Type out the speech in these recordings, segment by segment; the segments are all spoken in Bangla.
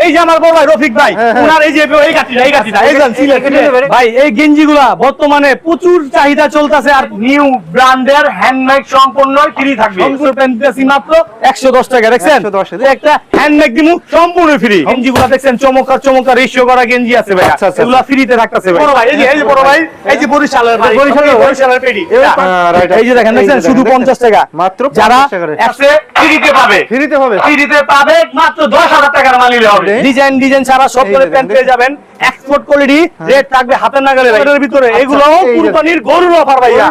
এই যে আমার বড় ভাই রফিক ভাই হ্যাঁ, হ্যাঁ। ওনার এই যে এই গাঠিটা এই গাঠিটা এই ভাই এই গেঞ্জিগুলা বর্তমানে প্রচুর চাহিদা চলতেছে আর নিউ ব্র্যান্ডের হ্যান্ডমেড সম্পূর্ণ ফ্রি থাকবে। সম্পূর্ণ পেন্টেসি মাত্র 110 টাকা দেখছেন? 110 এই একটা হ্যান্ডমেড দিমু সম্পূর্ণ ফ্রি গেঞ্জিগুলা দেখছেন চমৎকার চমৎকার রেশিও করা গেঞ্জি আছে ভাই আচ্ছা, আচ্ছা, এগুলা ফ্রিতে থাকতেছে ভাই। বড় ভাই এই যে এই যে বড় ভাই এই যে বরিশালের ভাই বরিশালের বরিশালের পেডি হ্যাঁ, right, এই যে দেখেন দেখছেন শুধু দেখছেন? 50 টাকা। মাত্র 50 যারা টাকা করে। আছে ফ্রিতে পাবে ফ্রিতে হবে। ফ্রিতে পাবে মাত্র দশ হাজার টাকার মাল নিলে হবে. ডিজাইন ডিজাইন ছাড়া সব করে প্যান্ট পেয়ে যাবেন। এক্সপোর্ট কোয়ালিটি রেট থাকবে হাতের নাগালে ভাই এটার ভিতরে। এগুলো এই যে- কুরবানির গরুর অফার ভাইয়া?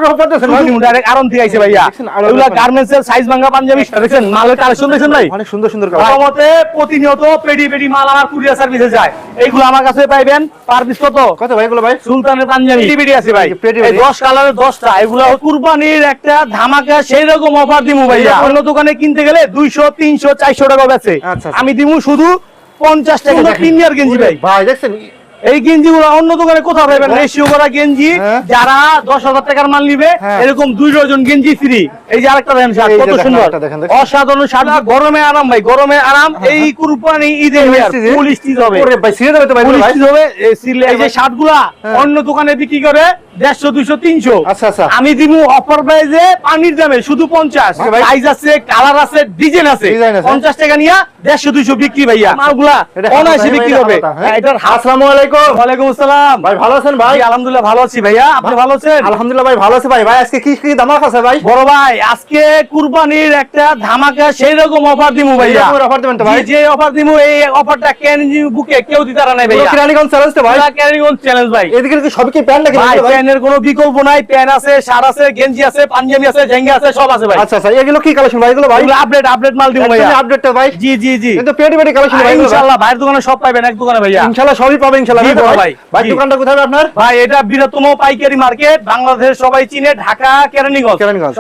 ডাইরেক্ট আরন থেকে আইছে ভাইয়া। এগুলো গার্মেন্টস এর সাইজ ভাঙা পাঞ্জাবি দেখছেন মালের কালেকশন দেখছেন ভাই। অনেক সুন্দর সুন্দর কালার প্রথমতে প্রতিনিয়ত পেডি পেডি মাল আমার কুরিয়ার সার্ভিসে যায়। এইগুলো আমার কাছে পাইবেন পার পিস কত? কত ভাই এগুলো ভাই? সুলতানের পাঞ্জাবি। পেডি পেডি আছে ভাই এই যে পেডি এই পেডি। 10 কালারের 10টা এগুলো কুরবানির একটা ধামাকা সেই রকম অফার দিমু ভাইয়া। অন্য দোকানে কিনতে গেলে 200 300 400 টাকা বেচে। আচ্ছা, আচ্ছা। আমি দিমু শুধু 50 টাকা গেঞ্জি ভাই ভাই দেখছেন এই গেঞ্জি গুলো অন্য দোকানে কোথাও পাবেন রেশিও করা গেঞ্জি হ্যাঁ। যারা দশ হাজার টাকার মাল নিবে হ্যাঁ। এরকম দুই ডজন গেঞ্জি ফ্রি এই যে আরেকটা দেখেন শার্ট কত সুন্দর। অসাধারণ শার্ট গরমে আরাম ভাই গরমে আরাম এই কুরবানি ঈদে স্টিচ? ফুল স্টিচ হবে ওরে ভাই সিরে দেবে তো ভাই ফুল স্টিচ হবে এই যে শার্টগুলা হ্যাঁ। অন্য দোকানে বিক্রি করে দেড়শো দুইশো তিনশো আচ্ছা, আচ্ছা। আমি দিব অফার প্রাইজে পানির দামে শুধু পঞ্চাশ। সাইজ আছে কালার আছে ডিজাইন আছে। পঞ্চাশ টাকা নিয়ে দেড়শো দুইশো বিক্রি ভাইয়া। মালগুলা অনায়াসে বিক্রি হবে। হ্যাঁ? এটার আসসালামু আলাইকুম। ওয়ালাইকুম আসসালাম। ভাই ভালো আছেন ভাই? আলহামদুলিল্লাহ ভালো আছি ভাইয়া। আপনি ভালো আছেন? আলহামদুলিল্লাহ ভাই ভালো আছে ভাই। ভাই আজকে কি কি আছে ভাই? বড় ভাই আজকে কুরবানির একটা ধামাকা সেই রকম অফার দিমু ভাইয়া। offer দিবেন তো ভাই? যে অফার দিমু এই অফারটা কেন বুকে কেউ দিতে পারে না ভাইয়া। কিরানীগঞ্জ চ্যালেঞ্জ তো ভাই? চ্যালেঞ্জ ভাই। এদিকে সবই কি প্যান্ট নাকি ভাই ভাই? প্যানের কোনো বিকল্প নাই। প্যান আছে শার্ট আছে গেঞ্জি আছে পাঞ্জাবি আছে জেঙ্গা আছে সব আছে ভাই। আচ্ছা আচ্ছা এগুলো কি কালেকশন ভাই? এগুলো ভাই? এগুলো আপডেট আপডেট মাল দিমু ভাইয়া। আপডেটটা ভাই। জি জি জি। কিন্তু পেটি পেটি কালেকশন ভাই ইনশাআল্লাহ ভাইয়ের দোকানে সব পাবেন এক দোকানে ভাইয়া। ইনশাআল্লাহ সবই পাবে ইনশাআল্লাহ ভাই ভাই, ভাই দোকানটা কোথায় আপনার? ভাই এটা বৃহত্তম পাইকারি মার্কেট বাংলাদেশ সবাই চিনে ঢাকা কেরানীগঞ্জ। কেরানীগঞ্জ।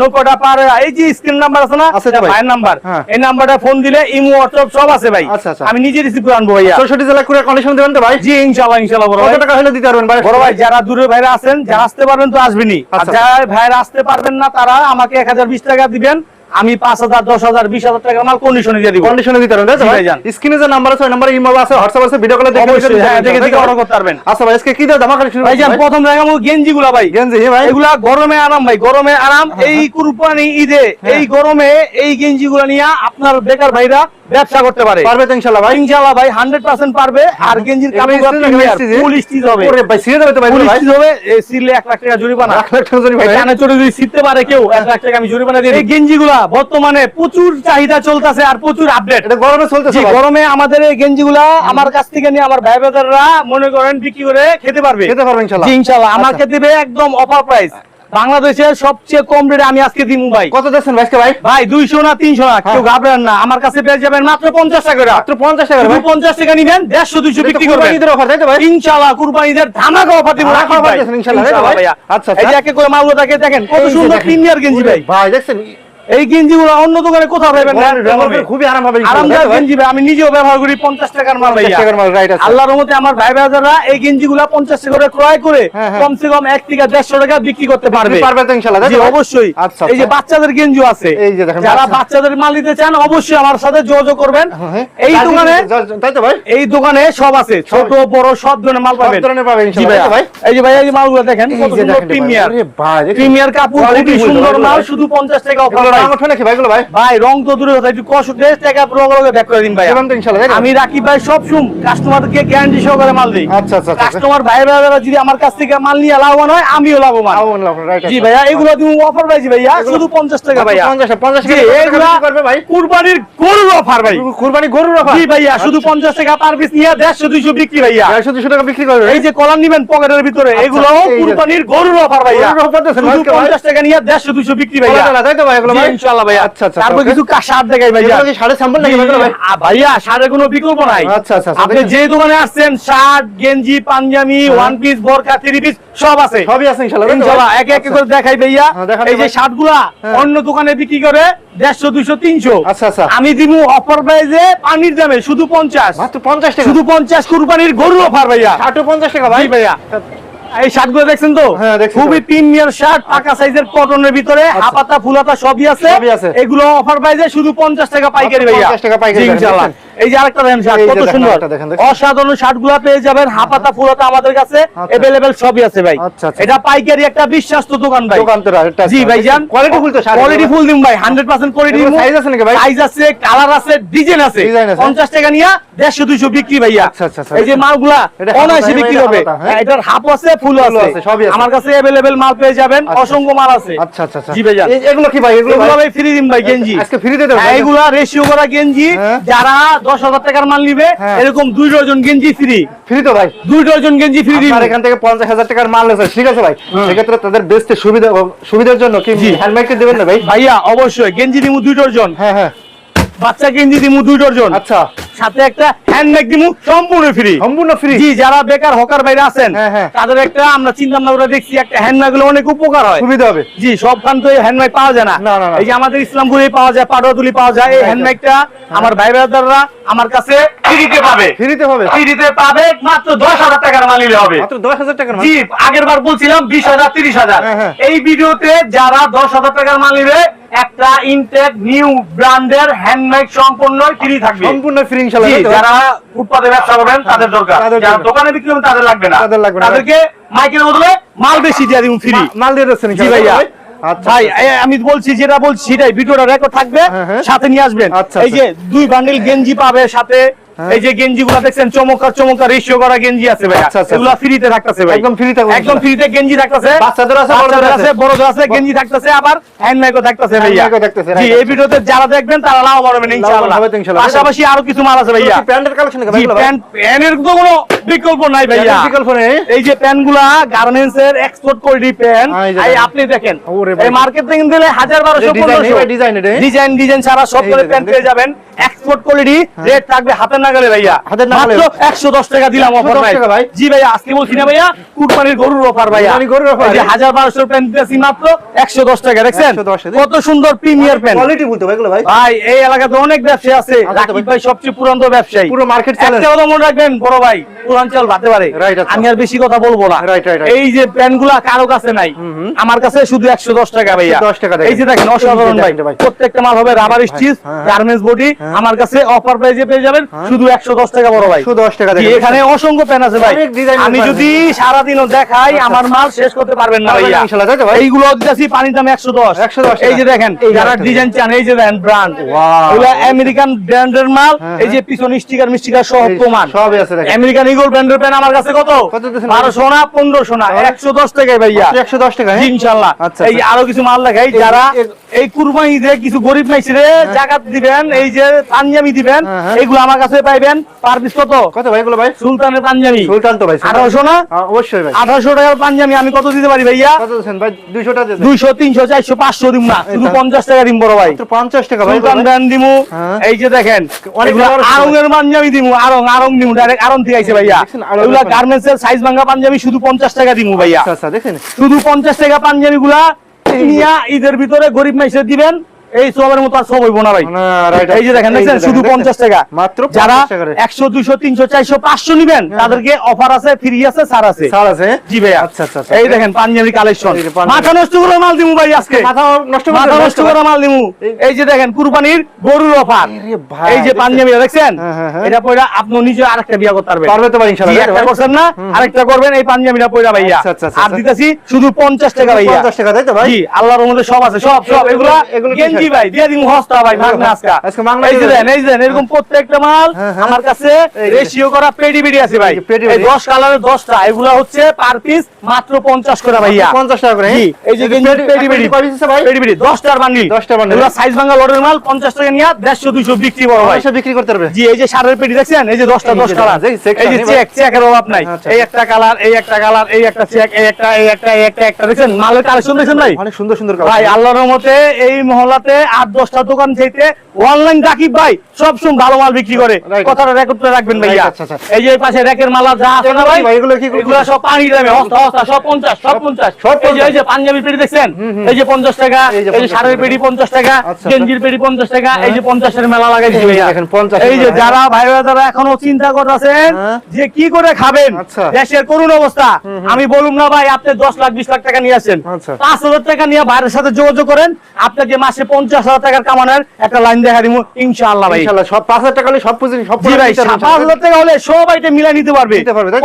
নৌকোটা পার এই যে স্ক্রিন নাম্বার আছে না আছে ভাই। ভাইয়ের নাম্বার হ্যাঁ। এই নাম্বারটা ফোন দিলে ইমো হোয়াটসঅ্যাপ সব আছে ভাই। আচ্ছা, আচ্ছা। আমি নিজে রিসিভ করে আনব ভাইয়া। জেলা করে কন্ডিশন দেবেন তো ভাই? জি ইনশাআল্লাহ ইনশাআল্লাহ বড় ভাই। কত টাকা হলে দিতে পারবেন ভাই? বড় ভাই যারা দূরে ভাইরা আছেন যারা আসতে পারবেন তো আসবেনই। আর আচ্ছা। যারা ভাইরা আসতে পারবেন না তারা আমাকে এক হাজার বিশ টাকা দিবেন আমি পাঁচ হাজার দশ হাজার বিশ হাজার টাকার মাল কন্ডিশনে দিয়ে দিব কন্ডিশনে দিতে পারবেন। স্ক্রিনে যে নাম্বার আছে ওই নাম্বারে ইমেল আছে হোয়াটসঅ্যাপ আছে ভিডিও কলে দেখে হ্যাঁ, দেখে দেখে তো? order করতে পারবেন। আচ্ছা ভাই আজকে কি দাও দামা কালেকশন ভাই যান প্রথম দেখাবো গেঞ্জি গুলা ভাই গেঞ্জি হ্যাঁ ভাই এগুলা গরমে আরাম ভাই গরমে আরাম এই কুরবানি ঈদে হ্যাঁ। এই গরমে এই গেঞ্জি গুলা নিয়ে আপনার বেকার ভাইরা ব্যবসা করতে পারে। পারবে তো ইনশাআল্লাহ ভাই। ইনশাআল্লাহ ভাই হান্ড্রেড পার্সেন্ট পারবে। আর গেঞ্জির কাপড় হ্যাঁ? স্টিচ হবে। ওরে ভাই সিরে দেবে তো ভাই স্টিচ হবে। এ সিলে এক লাখ টাকা জরিমানা। লাখ লাখ টাকা জরি ভাই এই কানে চড়ে যদি পারে কেউ এক লাখ টাকা আমি জরিমানা দিয়ে। এই গেঞ্জিগুলা বর্তমানে প্রচুর চাহিদা চলতেছে আর প্রচুর আপডেট এটা গরমে চলতেছে ভাই। গরমে আমাদের এই গেঞ্জিগুলা আমার কাছ থেকে নিয়ে আমার ভাই ব্রাদাররা মনে করেন বিক্রি করে খেতে পারবে। খেতে পারবে ইনশাআল্লাহ ইনশাআল্লাহ আচ্ছা। আমাকে দিবে একদম অফার প্রাইস বাংলাদেশের সবচেয়ে কম রেটে আমি আজকে দিন মুম্বাই কত দিচ্ছেন ভাই ভাই? ভাই দুইশো না তিনশো না কেউ ঘাবড়ান না। আমার কাছে পেয়ে যাবেন মাত্র পঞ্চাশ টাকা করে। মাত্র 50 টাকা ভাই? পঞ্চাশ টাকা নিবেন দেড়শো দুইশো বিক্রি করবেন। ঈদের অফার তাই ভাই? ইনশাল্লাহ কুরবানিদের ধামাকা অফার দিব ইনশাল্লাহ ভাই। ভাই? ভাইয়া। আচ্ছা, এই যে আচ্ছা। একে করে মালগুলো দেখে দেখেন কত সুন্দর। প্রিমিয়ার গেঞ্জি ভাই। ভাই দেখছেন? এই গেঞ্জি গুলো অন্য দোকানে কোথাও পাবেন না খুবই আরাম হবে আরামদায়ক গেঞ্জি আমি নিজেও ব্যবহার করি পঞ্চাশ টাকার মাল 50। আল্লাহর রহমতে আমার ভাই ভাইজাররা এই গেঞ্জিগুলা পঞ্চাশ টাকা করে ক্রয় করে হ্যাঁ, হ্যাঁ। কমসে কম এক থেকে দেড়শো টাকা বিক্রি করতে পারবে পারবে তো ভাই? অবশ্যই আচ্ছা, এই যে আচ্ছা। বাচ্চাদের গেঞ্জি আছে এই যে দেখেন, যারা বাচ্চাদের মাল নিতে চান অবশ্যই আমার সাথে যোগাযোগ করবেন হ্যাঁ। এই দোকানে তাই তো ভাই এই দোকানে সব আছে ছোট বড় সব ধরনের মাল পাবেন ধরনের পাবেন ইনশাআল্লাহ, ভাই? এই যে ভাই এই মালগুলো দেখেন কত সুন্দর প্রিমিয়ার। প্রিমিয়ার কাপড় খুবই সুন্দর মাল শুধু পঞ্চাশ টাকা অফার এগুলো নাকি ভাই ভাই? ভাই রং তো দূরে কথা একটু কষ্ট দেশ টাকা লগে লগে ব্যাক করে দিন ভাই। দেবেন তো ইনশাআল্লাহ, আমি রাখি ভাই সব সুম কাস্টমারকে গ্যারান্টি সহকারে মাল দিই। আচ্ছা, আচ্ছা, আচ্ছা। কাস্টমার ভাই ভাইরা যদি আমার কাছ থেকে মাল নিয়ে লাভবান হয় আমিও লাভবান। আউন লাভ, জি ভাইয়া এগুলো তুমি অফার পাইছি ভাইয়া শুধু পঞ্চাশ টাকা ভাইয়া। 50 50 টাকা কত টাকা এগুলা বিক্রি করবে ভাই। কুরবানির গরুর অফার ভাই। কুরবানি গরুর অফার জি ভাইয়া শুধু পঞ্চাশ টাকা পার পিস নিয়ে দেড়শো দুইশো বিক্রি ভাইয়া। 150 200 টাকা বিক্রি করবে এই যে কলার নিবেন পকেটের ভিতরে এগুলো এই যে- কুরবানির গরুর অফার ভাইয়া। গরুর ভাই, পঞ্চাশ টাকা নিয়ে দেড়শো দুইশো বিক্রি ভাইয়া। তাই তো ভাই এগুলো ভাই ইনশাআল্লাহ ভাইয়া। আচ্ছা আচ্ছা তারপর কিছু শার্ট দেখাই কি সাড়ে স্যাম্পল নাকি ভাই ভাই ভাইয়া শার্টের কোনো বিকল্প নাই। আচ্ছা, আচ্ছা, আচ্ছা, আপনি যে দোকানে আসছেন শার্ট গেঞ্জি পাঞ্জাবি ওয়ান পিস বোরকা থ্রি পিস সব আছে। সবই আছে ইনশাআল্লাহ ভাই? ইনশাআল্লাহ একে একে করে দেখাই ভাইয়া। হ্যাঁ, এই যে ভাই। গুলা হ্যাঁ। অন্য দোকানে বিক্রি করে দেড়শো দুইশো তিনশো। আচ্ছা, আচ্ছা। আমি দিব অফার প্রাইজে পানির দামে শুধু পঞ্চাশ। মাত্র 50 টাকা? শুধু পঞ্চাশ কুরবানির গরুর অফার ভাইয়া। 60 50 টাকা ভাই? ভাইয়া। এই শার্টগুলো দেখছেন তো? হ্যাঁ, খুবই প্রিমিয়ার শার্ট পাকা সাইজের কটনের ভিতরে হাপাতা ফুলাতা সবই আছে। এগুলো অফার প্রাইজে শুধু পঞ্চাশ টাকা পাইকারি ভাইয়া। 50 টাকা পাইকারি? এই যে আরেকটা দেখেন শার্ট কত সুন্দর। অসাধারণ শার্টগুলা পেয়ে যাবেন হাপাতা ফুলাতা আমাদের কাছে আচ্ছা। এভেলেবেল সবই আছে ভাই। আচ্ছা, আচ্ছা। এটা পাইকারি একটা বিশ্বাস্ত দোকান ভাই। জি ভাই জান। কোয়ালিটি ফুল তো কোয়ালিটি ফুল দিন ভাই 100% কোয়ালিটি সাইজ আছে নাকি ভাই? সাইজ আছে কালার আছে ডিজাইন আছে। 50 টাকা নিয়া 150 200 বিক্রি ভাইয়া। এই যে মালগুলা অনায়াসে বিক্রি হবে। হ্যাঁ? হ্যাঁ, এটার হাফ আছে ফুল আছে। সবই আছে। আমার কাছে এভেলেবেল মাল পেয়ে যাবেন অসংখ্য মাল আছে। আচ্ছা আচ্ছা জি ভাই জান এগুলো কি ভাই? এগুলো ভাই? ফ্রি দিন ভাই গেঞ্জি। আজকে ফ্রি দিতে হবে হ্যাঁ, রেশিও করা গেঞ্জি। যারা দশ হাজার টাকার মাল নিবে হ্যাঁ। এরকম দুই ডজন গেঞ্জি ফ্রি ফ্রি তো ভাই। দুই ডজন গেঞ্জি ফ্রি দিন এখান থেকে পঞ্চাশ হাজার টাকার মাল নেছে ঠিক আছে ভাই? সেক্ষেত্রে তাদের বেস্টে সুবিধা সুবিধার জন্য কি হেলমেট হ্যান্ডমেড দিবেন না ভাই? ভাইয়া অবশ্যই। গেঞ্জি নিবো দুই ডজন। হ্যাঁ হ্যাঁ। বাচ্চা গেঞ্জি দিমু দুই ডজন। আচ্ছা। সাথে একটা হ্যান্ডব্যাগ দিমু সম্পূর্ণ ফ্রি সম্পূর্ণ ফ্রি জি যারা বেকার হকার বাইরে আছেন হ্যাঁ, হ্যাঁ। তাদের একটা আমরা চিন্তা ভাবনা দেখছি একটা হ্যান্ডব্যাগগুলো অনেক উপকার হয়। সুবিধা হবে। জি সব খান তো হ্যান্ডব্যাগ পাওয়া যায় না। এই যে আমাদের ইসলামপুরে পাওয়া যায় পাটুয়াতুলি পাওয়া যায় এই হ্যান্ডব্যাগটা আমার ভাই ব্রাদাররা আমার কাছে ফ্রিতে পাবে। ফ্রিতে হবে ফ্রিতে পাবে মাত্র দশ হাজার টাকার মাল নিলে হবে। মাত্র দশ হাজার টাকার মাল? জি আগের বার বলছিলাম বিশ হাজার তিরিশ হাজার। হ্যাঁ। এই ভিডিওতে যারা দশ হাজার টাকার মাল নিবে একটা ইনটেক নিউ ব্র্যান্ডের হ্যান্ডমেড সম্পূর্ণ ফ্রি থাকবে সম্পূর্ণ ফ্রি ইনশাআল্লাহ? যারা ফুটপাতে ব্যবসা করবেন তাদের দরকার যারা দোকানে বিক্রি করবেন তাদের লাগবে না তাদের লাগবে না। তাদেরকে মাইকের বদলে মাল বেশি দিয়ে দিন ফ্রি মাল দিয়ে দিচ্ছেন জি ভাইয়া ভাই? আচ্ছা ভাই আচ্ছা। এ, আমি বলছি যেটা বলছি সেটাই ভিডিওটা রেকর্ড থাকবে হ্যাঁ, হ্যাঁ। সাথে নিয়ে আসবেন আচ্ছা, এই যে দুই বান্ডিল গেঞ্জি পাবে সাথে হ্যাঁ। এই যে গেঞ্জি গুলা দেখছেন চমৎকার চমৎকার রেশিও করা গেঞ্জি আছে ভাই আচ্ছা, আচ্ছা, এগুলা ফ্রিতে থাকতেছে ভাই। একদম থাকবে একদম ফ্রিতে গেঞ্জি থাকতেছে। বাচ্চাদের আছে, বড়দের আছে। বড়দের আছে গেঞ্জি থাকতেছে আবার থাকতেছে ভাইয়া। জি এই ভিডিওতে যারা দেখবেন তারা লাভ পাবেন ইনশাআল্লাহ। পাশাপাশি আরও কিছু মাল আছে ভাইয়া। প্যান্টের কালেকশন প্যান্ট প্যানের তো কোনো বিকল্প নাই ভাইয়া। বিকল্প নেই? এই যে প্যান্টগুলা গার্মেন্টস এর এক্সপোর্ট কোয়ালিটি প্যান্ট এই আপনি দেখেন। এই মার্কেট হাজার বারোশো এই design, এই ভাই design এটা, eh? ডিজাইন ডিজাইন ছাড়া সব করে প্যান্ট পেয়ে যাবেন। এক্সপোর্ট কোয়ালিটি রেট থাকবে হাতের নাগালে ভাইয়া। মাত্র একশো দশ টাকা দিলাম অফার ভাই। জি ভাইয়া আজকে বলছি না ভাইয়া কুরবানির গরুর অফার ভাইয়া। গরুর offer, এই যে? হাজার বারোশো প্যান্ট দিতেছি মাত্র একশো দশ টাকা দেখছেন? কত সুন্দর প্রিমিয়ার প্যান্ট। কোয়ালিটি বলতে ভাই ভাই। ভাই এই এলাকাতে অনেক ব্যবসায়ী আছে। আচ্ছা, রাকিব ভাই। ভাই সবচেয়ে পুরানো ব্যবসায়ী। পুরো মার্কেট চ্যালেঞ্জ একটা মনে রাখবেন বড় ভাই পূর্বাঞ্চল ভাতে পারে। আচ্ছা। আমি আর বেশি কথা বলব না. এই যে প্যান্টগুলা কারও কাছে নাই। আমার কাছে শুধু একশো দশ টাকা ভাইয়া। 110 টাকা। এই যে দেখেন অসাধারণ ভাই। প্রত্যেকটা মাল হবে রাবার স্টিচ হ্যাঁ। গার্মেন্টস বডি আমার কাছে অফার প্রাইজে পেয়ে যাবেন। শুধু একশো দশ টাকা বড় ভাই 110 টাকা এখানে অসংখ্য প্যান আছে ভাই আমি প্যান যদি সারাদিনও দেখাই আমার মাল শেষ করতে পারবেন না ভাইয়া ইনশাআল্লাহ, তাই ভাই? এইগুলো পানির দাম একশো দশ 110 এই যে দেখেন যারা ডিজাইন চান এই যে দেখেন ব্র্যান্ড. আমেরিকান ব্র্যান্ডের মাল হ্যাঁ, এই যে পিছন স্টিকার মিস্টিকার সহ প্রমাণ সবই আছে দেখেন। আমেরিকান ইগল ব্র্যান্ডের পেন আমার কাছে কত কত দিতেছেন? বারোশো না পনেরোশো না তাহলে? একশো দশ টাকায় ভাইয়া মাত্র 110 টাকা হ্যাঁ? ইনশাল্লাহ আচ্ছা, এই আচ্ছা। আরও কিছু মাল দেখাই এই- যারা এই- কুরবানি ঈদে কিছু গরিব মাইছে জাকাত দিবেন এই যে পাঞ্জাবি দিবেন হ্যাঁ, হ্যাঁ। এগুলো আমার কাছে পাইবেন পার পিস কত? কত ভাই এগুলো ভাই? সুলতানের পাঞ্জাবি। সুলতান তো ভাই সুলতান। আঠারোশো না? হ্যাঁ, অবশ্যই ভাই। আঠারোশো টাকার পাঞ্জাবি আমি কত দিতে পারি ভাইয়া? কত দিচ্ছেন ভাই? 200 টাকা দিচ্ছেন। দুইশো তিনশো চারশো পাঁচশো দিব না। শুধু এটা- পঞ্চাশ টাকা দিম বড় ভাই। মাত্র 50 টাকা ভাই সুলতান। ব্র্যান্ড দিমু। হ্যাঁ। এই যে দেখেন অনেক আরং এর পাঞ্জাবি। দিমু আরং আরং দিমু ডাইরেক্ট আরং থেকে আইছে ভাইয়া। এগুলা গার্মেন্টস এর সাইজ ভাঙা পাঞ্জাবি শুধু পঞ্চাশ টাকা দিমু ভাইয়া। আচ্ছা আচ্ছা দেখেন। শুধু পঞ্চাশ টাকা পাঞ্জাবি গুলা নিয়া ঈদের ভিতরে গরিব মাইসে দিবেন। এই সবের মতো আর সব হইব না ভাই। এই যে দেখেন দেখছেন? শুধু পঞ্চাশ টাকা। মাত্র যারা 50 টাকা রে। একশো দুইশো তিনশো চারশো পাঁচশো নিবেন তাদেরকে অফার আছে ফ্রি আছে ছাড় আছে। ছাড় আছে। জি ভাইয়া। আচ্ছা আচ্ছা আচ্ছা। এই দেখেন পাঞ্জাবি কালেকশন। মাথা নষ্ট করে মাল দিমু ভাই আজকে। মাথা নষ্ট করে মাথা নষ্ট করে মাল দিমু। এই- যে দেখেন কুরবানির গরুর অফার এই যে পাঞ্জাবি দেখছেন? হ্যাঁ, হ্যাঁ, হ্যাঁ। এটা আপনি নিজে আরেকটা বিয়া করতে পারবেন। পারবে তো ভাই ইনশাআল্লাহ। একটা করছেন না আরেকটা করবেন এই পাঞ্জাবিটা পয়রা ভাইয়া। আচ্ছা, আচ্ছা, আর। দিতেছি শুধু 50 টাকা ভাইয়া। 50 টাকা তাই তো ভাই? জি আল্লাহর মধ্যে সব আছে সব সব এগুলো- এগুলা ভাই দিয়ে দিমু হস্তা ভাই ভাগনা আজকা এই দেন এই দেন এরকম প্রত্যেকটা মাল হ্যাঁ, হ্যাঁ। আমার কাছে রেশিও করা পেডি পেডি আছে ভাই এই যে পেডি এই পেডি। 10 কালারের 10টা এগুলা হচ্ছে পার পিস মাত্র 50 করে ভাইয়া 50 টাকা করে এই যে পেডি- পেডি পেডি পেডি ভাই? পেডি পেডি 10টার বান্ডিল 10টার bundle। এগুলা সাইজ ভাঙা লটের মাল 50 টাকা নিয়া 150 200 বিক্রি বড় ভাই বিক্রি করতে পারবে জি এই যে সারের পেটি দেখছেন এই যে 10টা এই 10 কালার এই যে চেক চেকের অভাব নাই আচ্ছা। এই একটা কালার এই একটা কালার এই একটা চেক এই একটা এই একটা এই একটা একটা দেখছেন মালের কালেকশন দেখছেন ভাই অনেক সুন্দর সুন্দর ভাই আল্লাহর রহমতে এই মহল্লাতে আট দশটা দোকান থেকে অনলাইন রাকিব ভাই সব সময় ভালো মাল বিক্রি করে। কথাটা রেকর্ড করে রাখবেন ভাইয়া। আচ্ছা, আচ্ছা। এই যে পাশে র্যাকের মালা যা আছে না ভাই এগুলো কি- এগুলো সব পানি দামে হস্তা হস্তা সব 50 সব 50 সব এই যে এই যে পাঞ্জাবি পেটি দেখছেন? এই যে 50 টাকা এই যে এই যে 50 টাকা। পেটি 50 টাকা আচ্ছা, গেঞ্জির পেটি 50 টাকা এই যে 50 এর মেলা দেখেন, 50 এই যে। যারা ভাইরা যারা এখনও চিন্তা করতেছেন হ্যাঁ। যে কি করে খাবেন আচ্ছা। দেশের করুণ অবস্থা। আমি বলুম না ভাই আপনি 10 লাখ 20 লাখ টাকা নিয়ে আসেন। আচ্ছা। পাঁচ হাজার টাকা নিয়ে ভাইয়ের সাথে যোগাযোগ করেন। আপনাকে মাসে পঞ্চাশ হাজার টাকার কামানের একটা লাইন দেখা দিব ইনশাআল্লাহ ভাই। ইনশাআল্লাহ সব 5000 টাকা হলে সব কিছু সব জি ভাই পাঁচ হাজার টাকা হলে সব আইটেম মিলাই নিতে পারবে।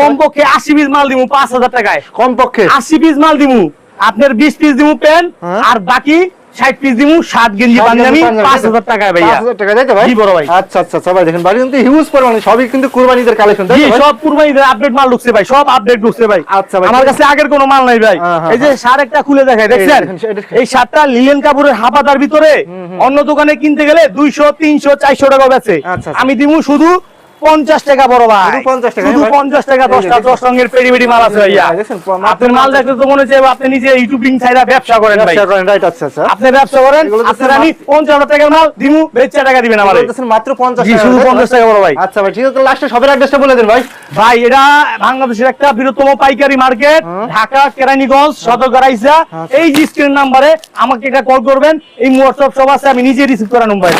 কমপক্ষে আশি পিস মাল দিব পাঁচ হাজার টাকায়। কমপক্ষে? আশি পিস মাল দিব আপনার বিশ পিস দিব প্যান্ট। আর বাকি ষাট পিস দিমু ষাট গেঞ্জি পাঞ্জাবি পাঁচ হাজার টাকায় ভাইয়া। 5000 টাকা ভাই? জি বড় ভাই। আচ্ছা আচ্ছা সবাই দেখেন বাড়ি কিন্তু হিউজ পরিমাণে সবই কিন্তু কুরবানিদের কালেকশন তাই সব কুরবানিদের আপডেট মাল ঢুকছে ভাই সব আপডেট ঢুকছে ভাই। আচ্ছা ভাই। আমার কাছে আগের কোনো মাল নাই ভাই। হ্যাঁ, হ্যাঁ, এই যে শার্ট একটা খুলে দেখায় দেখছেন? এই শার্টটা লিলেন কাপড়ের হাফাতার ভিতরে অন্য দোকানে কিনতে গেলে দুইশো তিনশো চারশো টাকা বেচে। আচ্ছা, আচ্ছা। আমি দিমু শুধু পঞ্চাশ টাকা বড় ভাই। শুধু 50 টাকা, শুধু ভাই? পঞ্চাশ টাকা দশটা দশ রঙের মাল আছে ভাইয়া। আপনার মাল দেখলে তো মনে হচ্ছে আপনি নিজে ইউটিউবিং সাইডা ব্যবসা করেন ভাই। ব্যবসা করেন রাইট আচ্ছা আচ্ছা। আপনি ব্যবসা করেন এগুলো তো আপনার আমি পঞ্চাশ হাজার টাকার মাল দিমু বেচা টাকা দিবেন আমার। মাত্র 50 টাকা শুধু পঞ্চাশ টাকা বড় ভাই। আচ্ছা ভাই ঠিক আছে লাস্টে সবের অ্যাড্রেসটা বলে দেন ভাই। ভাই এটা বাংলাদেশের একটা বৃহত্তম পাইকারি মার্কেট ঢাকা কেরানীগঞ্জ সদর এই যে স্ক্রিন নাম্বারে আমাকে এটা কল করবেন এই হোয়াটসঅ্যাপ সব আছে আমি নিজে রিসিভ করা নম্বর